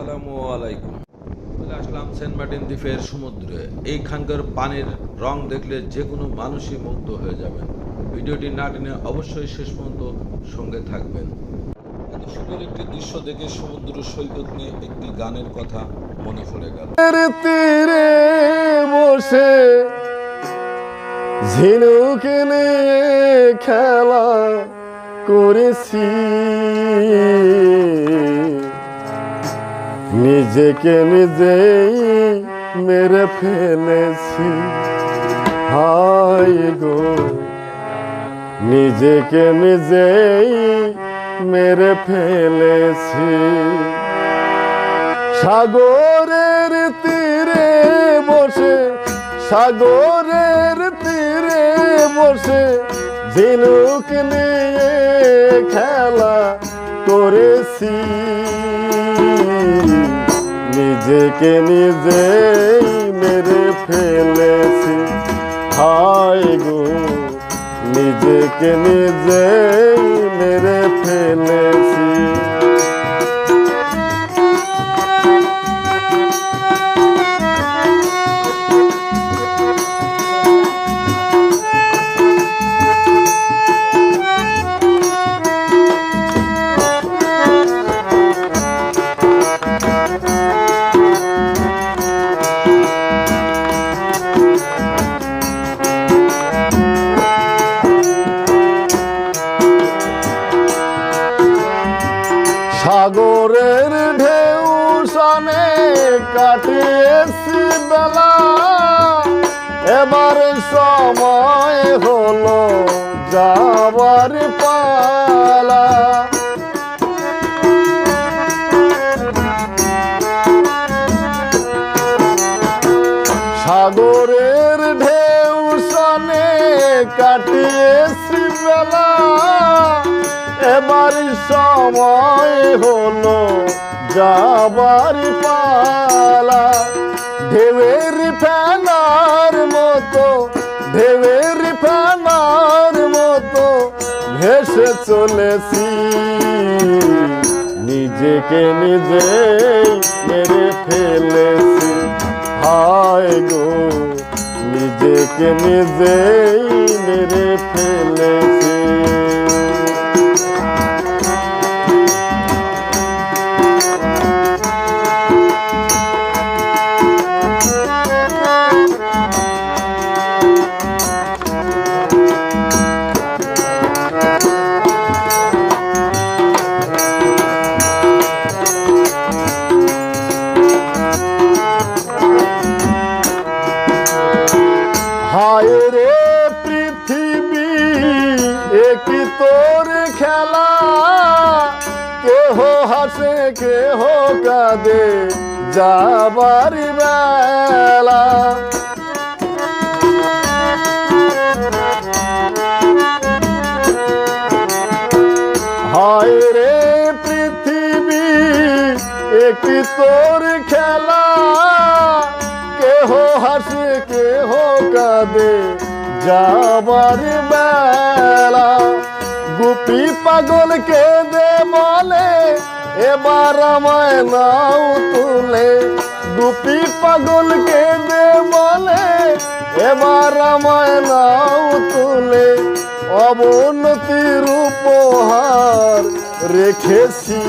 আসসালামু চলে আসলাম Saint Martin দ্বীপের সমুদ্রে। এইখানকার পানির রং দেখলে যে কোনো মানুষই মুগ্ধ হয়ে যাবেন। ভিডিওটি না টেনে অবশ্যই শেষ পর্যন্ত সঙ্গে থাকবেন। এত সুন্দর একটি দৃশ্য দেখে সমুদ্র সৈকত নিয়ে একটি গানের কথা মনে পড়ে গেল। তীরে বসে ঝিনুক খেলা করেছি। নিজেকে নিজেই মেরে ফেলেছি। হাই গো, নিজেকে নিজেই মেরে ফেলেছি। সাগরের তীরে বসে, সাগরের তীরে বসে ঝিনুক নিয়ে খেলা করেছি। নিজেকে নিজেই মেরে ফেলেছি। হায় গো নিজেকে নিজেই কাটিয়েছি বেলা, এবার সময় হলো যাবার পালা। সাগরের ঢেউ সনে কাটিয়েছি বেলা, এবার সময় হলো যাবার পালা। ঢেউয়ের ফেনার মতো, ঢেউয়ের ফেনার মতো ভেসে চলেছি। নিজেকে নিজেই মেরে ফেলেছি। হায় গো, নিজেকে নিজেই মেরে ফেলেছি। হাসে কেহ কাঁদে, যাবার বেলা। হায় রে পৃথিবী, একটি তোর খেলা। কেহ হাসে, কেহ কাঁদে, যাবার বেলা। গুপি পাগল কেঁদে বলে, এবার আমায় নাও তুলে। গুপি পাগল কেঁদে বলে, এবার আমায় নাও তুলে। অবনতির উপহার রেখেছি।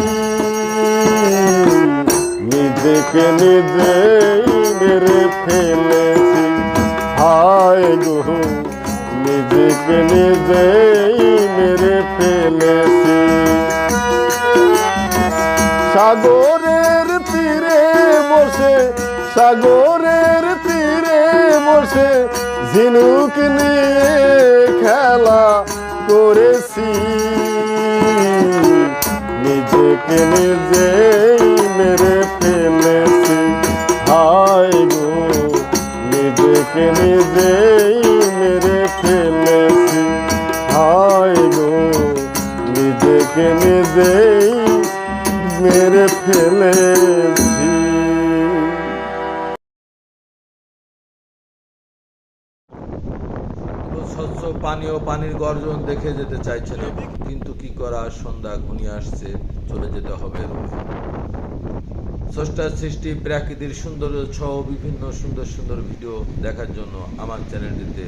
নিজেকে নিজেই মেরে ফেলেছি। হায় গো, নিজেকে নিজেই মেরে ফেলেছি সাগরের তীরে বসে, সাগরের তীরে বসে ঝিনুক নিয়ে খেলা করেছি। নিজেকে নিজেই মেরে ফেলেছি। হায় গো, নিজেকে নিজেই মেরে ফেলেছি। স্বচ্ছ পানি পানির গর্জন দেখে যেতে চাইছিলাম কিন্তু কি করা সন্ধ্যা ঘনিয়ে আসছে, চলে যেতে হবে স্রষ্টার সৃষ্টি প্রাকৃতিক সৌন্দর্য সহ বিভিন্ন সুন্দর সুন্দর ভিডিও দেখার জন্য আমার চ্যানেলটিতে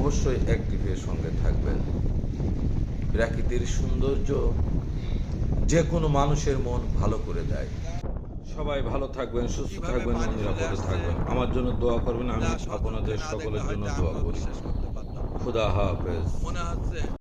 অবশ্যই অ্যাক্টিভের সঙ্গে থাকবেন। প্রাকৃতির সৌন্দর্য যে কোনো মানুষের মন ভালো করে দেয়। সবাই ভালো থাকবেন সুস্থ থাকবেন এবং নিরাপদে থাকবেন। আমার জন্য দোয়া করবেন আমি আপনাদের সকলের জন্য দোয়া করি। খুদা হাফেজ। মনে হচ্ছে